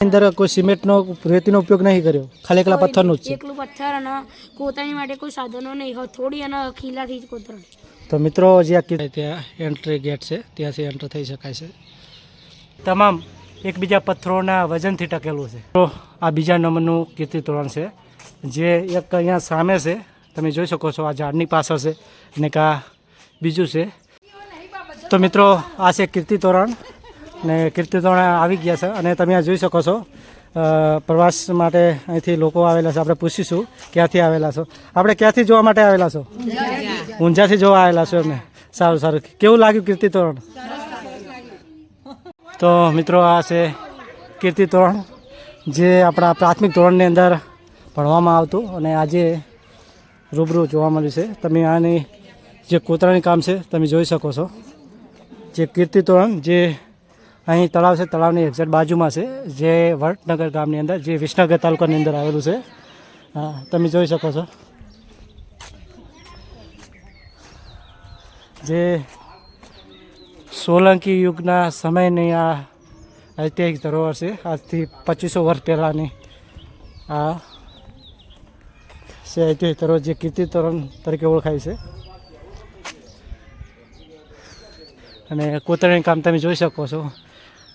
અંદર કોઈ સિમેન્ટનો રેતીનો ઉપયોગ નહીં કર્યો. ખાલી એકલા પથ્થરનું જ છે. એકલું પથ્થર અને કોતરણી માટે કોઈ સાધનો નહીં. થોડી અને ખીલાથી જ કોતરણી. તો મિત્રો જે આ કીધું ત્યાં એન્ટ્રી ગેટ છે. ત્યાંથી એન્ટર થઈ શકાય છે. તમામ એકબીજા પથ્થરોના વજનથી ટકેલું છે. તો આ બીજા નંબરનું કીર્તિ તોરણ છે. જે એક અહીંયા સામે છે. તમે જોઈ શકો છો આ ઝાડની પાછળ છે અને કા બીજું છે. તો મિત્રો આ છે કીર્તિ તોરણ ને કીર્તિ તોરણ આવી ગયા છે અને તમે આ જોઈ શકો છો. પ્રવાસ માટે અહીંથી લોકો આવેલા છે. આપણે પૂછીશું ક્યાંથી આવેલા છો. આપણે ક્યાંથી જોવા માટે આવેલા છો? ઊંઝાથી જોવા આવેલા છો એમને. સારું સારું. કેવું લાગ્યું કીર્તિ તોરણ તો મિત્રો આ છે કીર્તિ તોરણ જે આપણા પ્રાથમિક ધોરણની અંદર ભણવામાં આવતું અને આજે રૂબરૂ જોવા મળ્યું છે. તમે આની જે કોતરાની કામ છે, તમે જોઈ શકો છો. જે કીર્તિ તોરણ જે અહીં તળાવ છે, તળાવની એક્ઝેક્ટ બાજુમાં છે, જે વડનગર ગામની અંદર, જે વિસનગર તાલુકાની અંદર આવેલું છે. હા, તમે જોઈ શકો છો. જે સોલંકી યુગના સમયની આ ઐતિહાસિક ધરોહર છે, આજથી પચીસો વર્ષ પહેલાંની આ છે ઐતિહાસિક ધરોહર, જે કીર્તિ તોરણ તરીકે ઓળખાય છે. અને કોતરણી કામ તમે જોઈ શકો છો.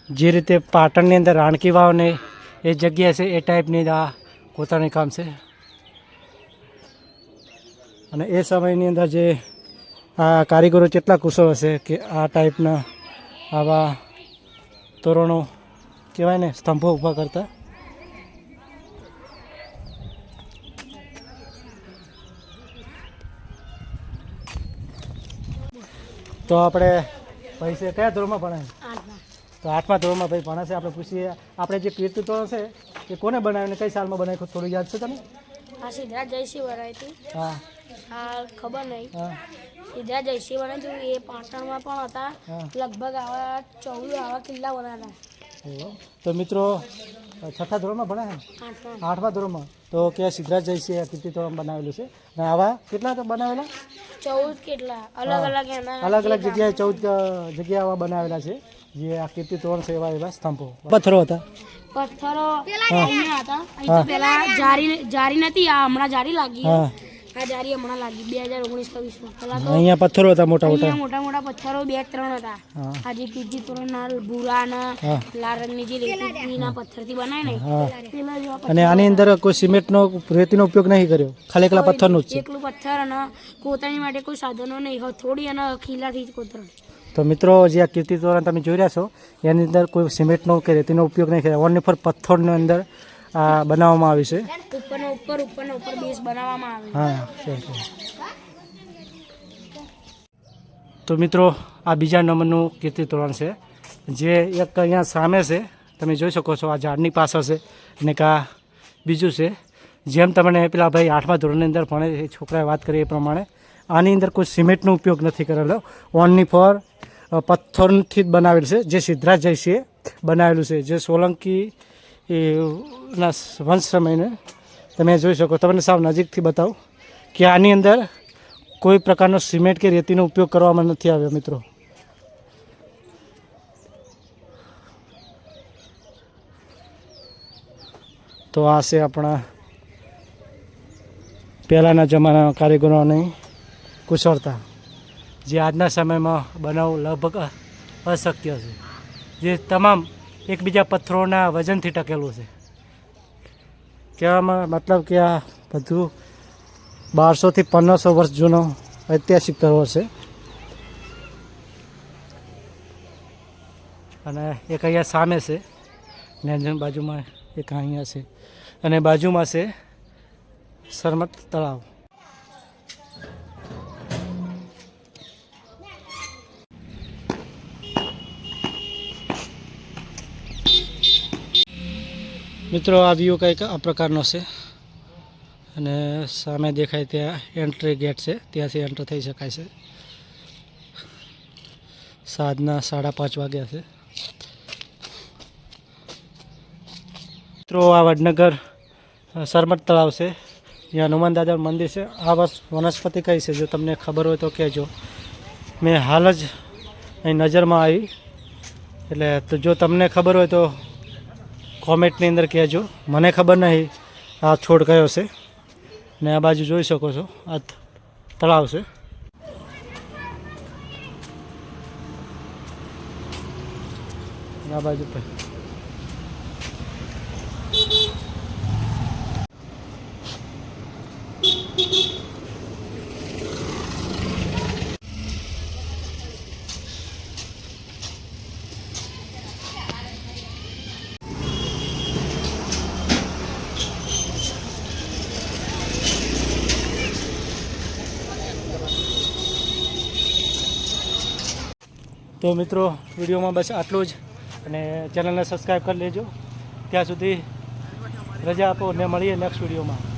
જે રીતે પાટણની અંદર રાણકી વાવને એ જગ્યા છે, એ ટાઈપની આ કોતરણી કામ છે. અને એ સમયની અંદર જે આ કારીગરો કેટલા કુશળ હશે કે આ ટાઈપના આવા તોરણો કહેવાય ને, સ્તંભો ઊભા કરતા? તો આપણે પૈસે કયા ધોરણમાં ભણે આઠમાં તો આઠમા ધોરણમાં ભાઈ ભણે છે આપણે પૂછીએ. આપણે જે કીર્તિ તોરણ છે એ કોને બનાવ્યું ને કઈ સાલમાં બનાવ્યું? થોડું યાદ છે તને હા સિદ્ધરાજ જયસિંહ વરાય હતું હા આ ખબર નહીં. હા. સિદ્ધરાજ જયસિંહ બને એ પાટણમાં પણ હતા. લગભગ આવા ચૌદ આવા કિલ્લા બનાવ્યા. તો મિત્રો છઠ્ઠા ધોરણમાં ભણ્યા છે આઠમા. ધોરણમાં. તો કે સિદ્ધરાજ જયસિંહ આ કીર્તિ તોરણ બનાવેલું છે. અને આવા કેટલા બનાવેલા? ચૌદ કેટલા? અલગ અલગ અલગ અલગ જગ્યાએ ચૌદ જગ્યા આવા બનાવેલા છે. જે આ કીર્તિ તોરણ છે એવા એવા સ્તંભો. પથ્થરો હતા. પથ્થરો હતા. પેલા જારી જારી નથી આ હમણાં જારી લાગી હા. આ જારી હમણાં લાગી બે હજાર ઓગણીસ છવ્વીસમાં. પેલા તો અહીંયા પથ્થરો હતા મોટા મોટા. મોટા મોટા પથ્થરો બે ત્રણ હતા. હા. આ તોરણના. લાલ રંગની જે રેતીના પથ્થરથી ને. અને આની અંદર કોઈ સિમેન્ટનો રેતીનો ઉપયોગ નહીં કર્યો. ખાલી એકલા પથ્થરનું જ છે. એકલું પથ્થર અને કોતરણી માટે કોઈ સાધનો નહીં. થોડી અને ખીલાથી જ કોતરણી. તો મિત્રો જે આ કીર્તિ તોરણ તમે જોઈ રહ્યા છો એની અંદર કોઈ સિમેન્ટનો કે રેતીનો ઉપયોગ નહીં કર્યો. ઓનલી ફોર પથ્થરની અંદર આ બનાવવામાં આવી છે. ઉપરનો ઉપર ઉપરનો ઉપર બેઝ બનાવવામાં આવે. હા છે. તો મિત્રો આ બીજા નંબરનું કીર્તિ તોરણ છે જે એક અહીંયા સામે છે. તમે જોઈ શકો છો આ ઝાડની પાછળ છે અને કા બીજું છે. જેમ તમને પેલા ભાઈ આઠમા ધોરણની અંદર ભણે એ છોકરાએ વાત કરી એ પ્રમાણે આની અંદર કોઈ સિમેન્ટનો ઉપયોગ નથી કરેલો. ઓનલી ફોર પથ્થરથી જ બનાવેલું છે. જે સિદ્ધરાજ જયસિંહે બનાવેલું છે. જે સોલંકી એ ના વંશ સમયને તમે જોઈ શકો. તમને સાવ નજીકથી બતાવું કે આની અંદર કોઈ પ્રકારનો સિમેન્ટ કે રેતીનો ઉપયોગ કરવામાં નથી આવ્યો, મિત્રો. તો આ છે આપણા પહેલાંના જમાના કારીગરોની કુશળતા, જે આજના સમયમાં બનાવવું લગભગ અશક્ય છે. જે તમામ એકબીજા પથ્થરોના વજનથી ટકેલું છે. કહેવામાં મતલબ કે આ બધું બારસોથી પંદરસો વર્ષ જૂનો ઐતિહાસિક ધરોહર છે. અને એક અહીંયા સામે છે. નેજન બાજુમાં એક અહીંયા છે. અને બાજુમાં છે સરમત તળાવ. મિત્રો આ વ્યૂ કંઈક આ પ્રકારનો છે. અને સામે દેખાય ત્યાં એન્ટ્રી ગેટ છે. ત્યાંથી એન્ટર થઈ શકાય છે. સાંજના સાડા પાંચ વાગ્યા છે. મિત્રો આ વડનગર અ, સરમત તળાવ છે. ત્યાં હનુમાન દાદા મંદિર છે. આ વનસ્પતિ કઈ છે? જો તમને ખબર હોય તો કહેજો. મેં હાલ જ અહીં નજરમાં આવી. એટલે તો જો તમને ખબર હોય તો કોમેન્ટની અંદર કહેજો. મને ખબર નહીં આ છોડ કયો છે. ને આ બાજુ જોઈ શકો છો. આ તળાવ છે. આ બાજુ તો મિત્રો, વિડીયોમાં બસ આટલું જ અને ચેનલને સબસ્ક્રાઈબ કરી લેજો. ત્યાં સુધી રજા આપો ને મળીએ નેક્સ્ટ વિડીયોમાં.